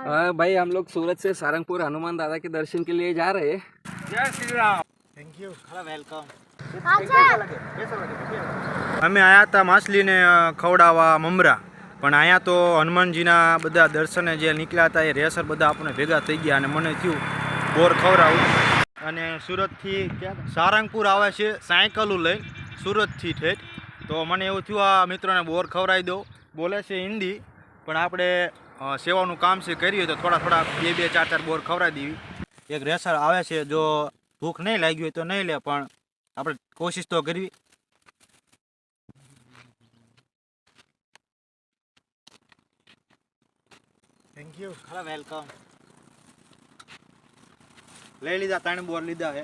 हाँ भाई हम लोग सूरत से सारंगपुर हनुमान दादा के दर्शन के लिए जा रहे हैं અમે આયા હતા માછલીને અ, ખવડાવવા મમરા પણ અહીંયા તો હનુમાનજીના બધા દર્શને જે નીકળ્યા હતા એ રેસર બધા આપણે ભેગા થઈ ગયા અને મને થયું બોર ખવડાવું અને સુરતથી ક્યાં સારંગપુર આવે છે સાયકલું લઈ સુરતથી ઠેઠ તો મને એવું થયું આ મિત્રોને બોર ખવડાવી દઉં બોલે છે હિન્દી પણ આપણે સેવાનું કામ છે કરીએ તો થોડા થોડા બે બે ચાર ચાર બોર ખવડાવી દેવી. એક રેસર આવે છે જો ભૂખ નહીં લાગી હોય તો નહીં લે પણ આપણે કોશિશ તો કરવી. થેન્ક યુ વેલકમ લઈ લીધા ત્રણ બોર લીધા છે.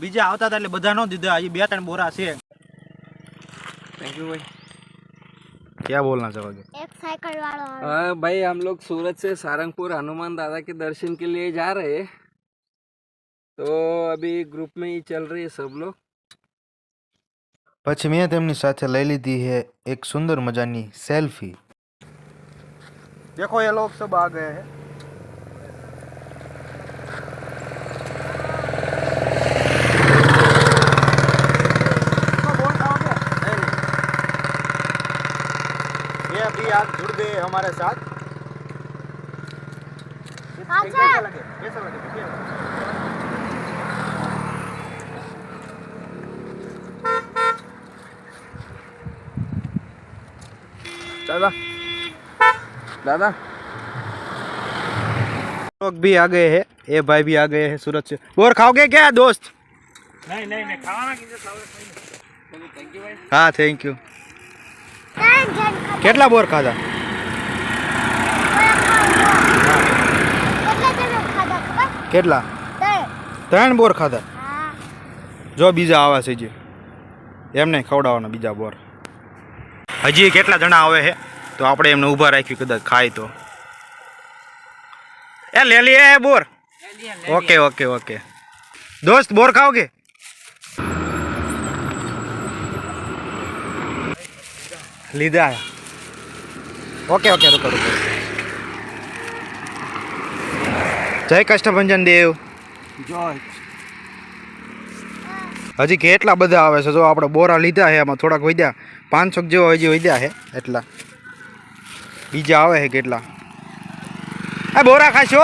બીજા આવતા હતા એટલે બધા ન દીધા હજી બે ત્રણ બોરા છે. થેન્ક યુ ભાઈ. ક્યાં બોલના છે વગે एक साइकिल वाला और हाँ भाई हम लोग सूरत से सारंगपुर हनुमान दादा के दर्शन के लिए जा रहे हैं तो अभी ग्रुप में ही चल रही है सब लोग પછી મેં તેમની સાથે લઈ લીધી છે એક સુંદર મજાની સેલ્ફી देखो ये लोग सब आ गए हैं अभी आप जुड़ गए हमारे साथ। अच्छा। दादा। दादा। लोग भी आ गए हैं। ये भाई भी आ गए हैं सूरज से। और खाओगे क्या दोस्त? नहीं नहीं मैं खाना किसे हाँ थैंक यू કેટલા બોર ખાધા? કેટલા? ત્રણ બોર ખાધા? જો બીજા આવા છે એમને ખવડાવવાના બીજા બોર. હજી કેટલા જણા આવે છે? તો આપણે એમને ઊભા રાખી કદાચ ખાય તો. એ લે એ બોર. Okay okay okay. દોસ્ત, બોર ખાઓગે લીધા. ઓકે ઓકે રૂકો રૂકો જય કષ્ટભંજન દેવ હજી કેટલા બધા આવે છે? જો આપણે બોરા લીધા છે આમાં થોડાક વધ્યા. પાંચસો જેવા હજી વધ્યા છે એટલા. બીજા આવે છે કેટલા? આ બોરા ખાશો?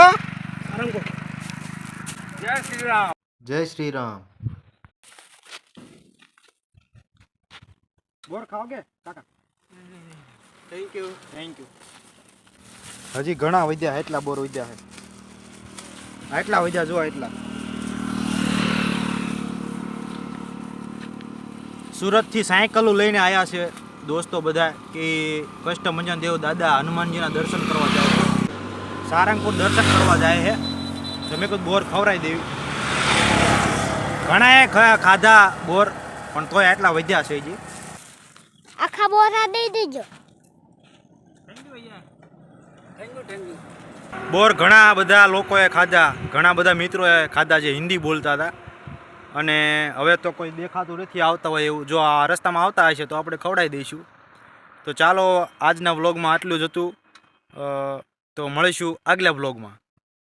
જય શ્રી રામ બોર ખાઓગે કાકા. થેન્ક યુ થેન્ક યુ હજી ઘણા વધ્યા એટલા બોર વધ્યા છે. આટલા વધ્યા જો એટલા. સુરતથી સાયકલો લઈને આવ્યા છે દોસ્તો બધા કે કષ્ટભંજન દેવ દાદા હનુમાનજીના દર્શન કરવા જાય છે. સારંગપુર દર્શન કરવા જાય છે. તમે કોઈ બોર ખવડાવી દેવી. ઘણાએ ખાધા બોર પણ તોય આટલા વધ્યા છે હજી. આખા બોર દઈ દેજો. બોર ઘણા બધા લોકોએ ખાધા, ઘણા બધા મિત્રોએ ખાધા જે હિન્દી બોલતા હતા. અને હવે તો કોઈ દેખાતું નથી આવતા હોય એવું. જો આ રસ્તામાં આવતા હશે તો આપણે ખવડાવી દઈશું. તો ચાલો આજના વ્લોગમાં આટલું જ હતું. તો મળીશું આગલા વ્લોગમાં.